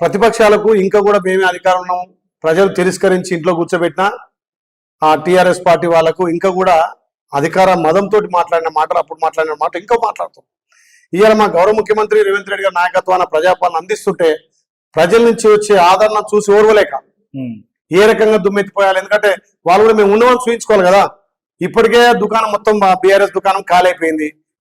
ప్రతిపక్షాలకు ఇంకా కూడా మేమే అధికారం ఉన్నాము ప్రజలు తిరస్కరించి ఇంట్లో కూర్చోబెట్టినా ఆ టిఆర్ఎస్ పార్టీ వాళ్ళకు ఇంకా కూడా అధికార మదంతో మాట్లాడిన మాటలు అప్పుడు మాట్లాడిన మాట ఇంకా మాట్లాడుతాం. ఇవాళ మా గౌరవ ముఖ్యమంత్రి రేవంత్ రెడ్డి గారి నాయకత్వాన ప్రజాపాలన అందిస్తుంటే ప్రజల నుంచి వచ్చే ఆదరణ చూసి ఓర్వలేక. ఏ రకంగా దుమ్మెత్తిపోయాలి? ఎందుకంటే వాళ్ళు కూడా మేము ఉన్నవాళ్ళు చూపించుకోవాలి కదా. ఇప్పటికే దుకాణం మొత్తం బీఆర్ఎస్ దుకాణం ఖాళీ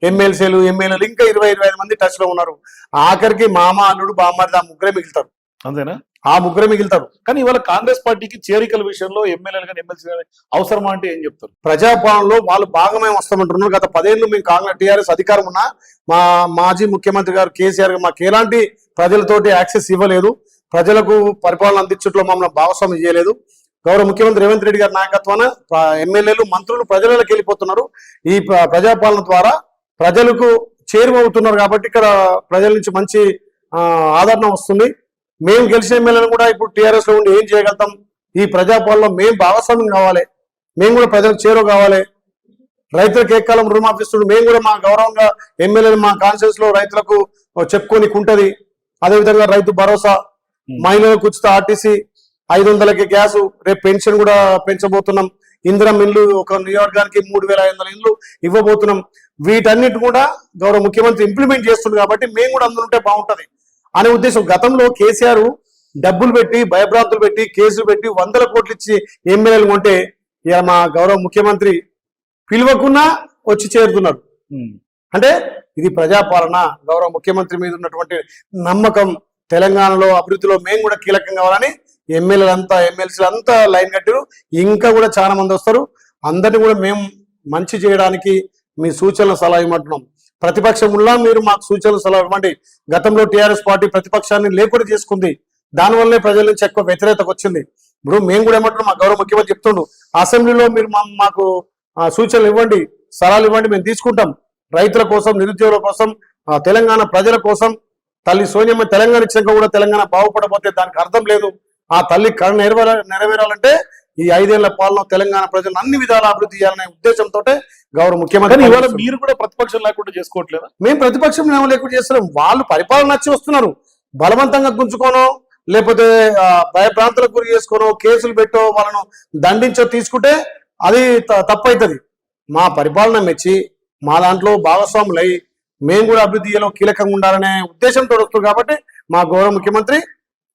ఎమ్మెల్సీలు ఎమ్మెల్యేలు ఇంకా ఇరవై ఇరవై ఐదు మంది టచ్లో ఉన్నారు. ఆఖరికి మామ అల్లుడు బామ్మది ఆ ముగ్గురే మిగులుతారు. అంతేనా? ఆ ముగ్గురే మిగులుతారు. కానీ ఇవాళ కాంగ్రెస్ పార్టీకి చేరికల విషయంలో ఎమ్మెల్యేలు కానీ ఎమ్మెల్సీ కానీ అవసరమా అంటే ఏం చెప్తారు? ప్రజాపాలనలో వాళ్ళు భాగమే వస్తామంటున్నారు. గత పదేళ్ళు మేము కాంగ్రెస్ టీఆర్ఎస్ అధికారం ఉన్నా మా మాజీ ముఖ్యమంత్రి గారు కేసీఆర్ గారు మాకు ఎలాంటి ప్రజలతోటి యాక్సెస్ ఇవ్వలేదు. ప్రజలకు పరిపాలన అందించట్లో మమ్మల్ని భాగస్వామ్యం చేయలేదు. గౌరవ ముఖ్యమంత్రి రేవంత్ రెడ్డి గారి నాయకత్వాన ఎమ్మెల్యేలు మంత్రులు ప్రజలకు వెళ్ళిపోతున్నారు. ఈ ప్ర- ప్రజాపాలన ద్వారా ప్రజలకు చేరువవుతున్నారు కాబట్టి ఇక్కడ ప్రజల నుంచి మంచి ఆదరణ వస్తుంది. మేము గెలిచిన ఎమ్మెల్యేలు కూడా ఇప్పుడు టీఆర్ఎస్లో ఉండి ఏం చేయగలుగుతాం? ఈ ప్రజాపాలనలో మేము భాగస్వామ్యం కావాలి. మేము కూడా ప్రజలకు చేరువ కావాలి. రైతులకు ఏ కాలం రుణమాఫీ ఇస్తుండే మేము కూడా మా గౌరవంగా ఎమ్మెల్యేలు మా కాన్షియస్లో రైతులకు చెప్పుకోనికి ఉంటది అదేవిధంగా రైతు భరోసా మహిళలకు ఉచిత ఆర్టీసీ ఐదు వందలకి గ్యాస్ రేపు పెన్షన్ కూడా పెంచబోతున్నాం. ఇందిరం ఇల్లు ఒక నియోజకవర్గానికి మూడు వేల ఐదు వందల ఇల్లు ఇవ్వబోతున్నాం. వీటన్నిటి కూడా గౌరవ ముఖ్యమంత్రి ఇంప్లిమెంట్ చేస్తుంది కాబట్టి మేము కూడా అందులో ఉంటే బాగుంటది. అనే ఉద్దేశం గతంలో కేసీఆర్ డబ్బులు పెట్టి భయభ్రాంతులు పెట్టి కేసులు పెట్టి వందల కోట్లు ఇచ్చి ఎమ్మెల్యేలు కొంటే ఇక మా గౌరవ ముఖ్యమంత్రి పిలువకున్నా వచ్చి చేరుతున్నారు. అంటే ఇది ప్రజాపాలన గౌరవ ముఖ్యమంత్రి మీద ఉన్నటువంటి నమ్మకం తెలంగాణలో అభివృద్ధిలో మేము కూడా కీలకం కావాలని ఎమ్మెల్యేలు అంతా ఎమ్మెల్సీలు అంతా లైన్ కట్టారు ఇంకా కూడా చాలా మంది వస్తారు. అందరిని కూడా మేము మంచి చేయడానికి మీ సూచనలు సలహా ఇవ్వమంటున్నాం. ప్రతిపక్షం ఉన్నా మీరు మాకు సూచనలు సలహా ఇవ్వండి. గతంలో టీఆర్ఎస్ పార్టీ ప్రతిపక్షాన్ని లేకుండా చేసుకుంది. దానివల్లే ప్రజల నుంచి ఎక్కువ వ్యతిరేకత వచ్చింది. ఇప్పుడు మేము కూడా ఏమంటున్నాం మా గౌరవ ముఖ్యమంత్రి చెప్తుండు అసెంబ్లీలో మీరు మా- మాకు సూచనలు ఇవ్వండి సలహాలు ఇవ్వండి మేము తీసుకుంటాం. రైతుల కోసం నిరుద్యోగుల కోసం ఆ, తెలంగాణ ప్రజల కోసం తల్లి సోనియమ్మ తెలంగాణ ఇచ్చాక కూడా తెలంగాణ బాగుపడబోతే దానికి అర్థం లేదు. ఆ తల్లి కళ నెరవేర నెరవేరాలంటే ఈ ఐదేళ్ళ పాలన తెలంగాణ ప్రజలను అన్ని విధాల అభివృద్ధి చేయాలనే ఉద్దేశంతో గౌరవ ముఖ్యమంత్రి ఇవాళ. మీరు కూడా ప్రతిపక్షం లేకుండా చేసుకోవట్లేదా? మేము ప్రతిపక్షం లేకుండా చేస్తున్నాం. వాళ్ళు పరిపాలన నచ్చి వస్తున్నారు. బలవంతంగా గుంజుకోనో లేకపోతే భయభ్రాంతులకు గురి చేసుకోనో కేసులు పెట్టో వాళ్ళను దండించో తీసుకుంటే అది తప్పైతది. మా పరిపాలన మెచ్చి మా దాంట్లో భాగస్వాములై మేము కూడా అభివృద్ధిలో కీలకంగా ఉండాలనే ఉద్దేశంతో వస్తుంది కాబట్టి మా గౌరవ ముఖ్యమంత్రి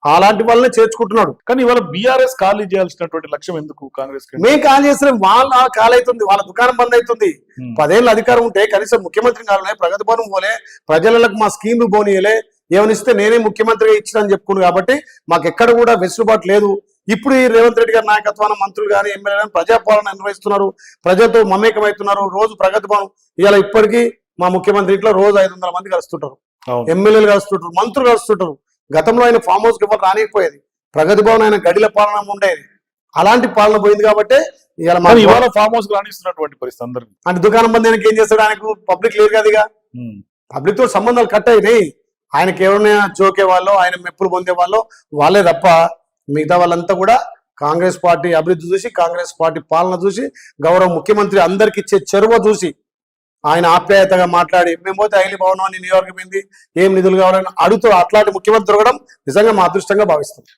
అలాంటి వాళ్ళనే చేర్చుకుంటున్నాడు. కానీ ఇవాళ బీఆర్ఎస్ ఖాళీ చేయాల్సినటువంటి లక్ష్యం ఎందుకు కాంగ్రెస్ మేము కాల్ చేసిన వాళ్ళ కాల్ అవుతుంది వాళ్ళ దుకాణం బంద్ అవుతుంది. పదేళ్ళ అధికారం ఉంటే కనీసం ముఖ్యమంత్రి కావాలనే ప్రగతి భవనం పోలే ప్రజలకు మా స్కీమ్లు పోనీయలే ఏమనిస్తే నేనే ముఖ్యమంత్రిగా ఇచ్చిన చెప్పుకున్నాను కాబట్టి మాకు ఎక్కడ కూడా వెసులుబాటు లేదు. ఇప్పుడు ఈ రేవంత్ రెడ్డి గారి నాయకత్వాన మంత్రులు కానీ ఎమ్మెల్యే కానీ ప్రజాపాలన నిర్వహిస్తున్నారు ప్రజలతో మమేకమవుతున్నారు రోజు ప్రగతి భవనం. ఇవాళ ఇప్పటికీ మా ముఖ్యమంత్రి ఇంట్లో రోజు ఐదు వందల మంది కలుస్తుంటారు. ఎమ్మెల్యేలు కలుస్తుంటారు మంత్రులు కలుస్తుంటారు. గతంలో ఆయన ఫామ్ హౌస్ ఎవరు రానిపోయేది ప్రగతి భవన్ ఆయన గడిల పాలన ఉండేది అలాంటి పాలన పోయింది కాబట్టి ఇవాళ ఫామ్ హౌస్ రాణిస్తున్నటువంటి పరిస్థితి అందరికి. అంటే దుకాణం బంద్ ఆయనకి ఏం చేస్తాడు ఆయనకు? పబ్లిక్ లేదు కదా పబ్లిక్తో సంబంధాలు కట్ అయినాయి. ఆయనకి ఎవరైనా జోకే వాళ్ళు ఆయన మెప్పులు పొందే వాళ్ళు వాళ్ళే తప్ప మిగతా వాళ్ళంతా కూడా కాంగ్రెస్ పార్టీ అభివృద్ధి చూసి కాంగ్రెస్ పార్టీ పాలన చూసి గౌరవ ముఖ్యమంత్రి అందరికి ఇచ్చే చెరువ చూసి ఆయన ఆప్యాయతగా మాట్లాడి మేము పోతే ఐలి భవనం అని న్యూయార్క్ పోయింది ఏం నిధులు కావాలని అడుగుతూ అట్లాంటి ముఖ్యమంత్రి దొరకడం నిజంగా మా అదృష్టంగా భావిస్తాం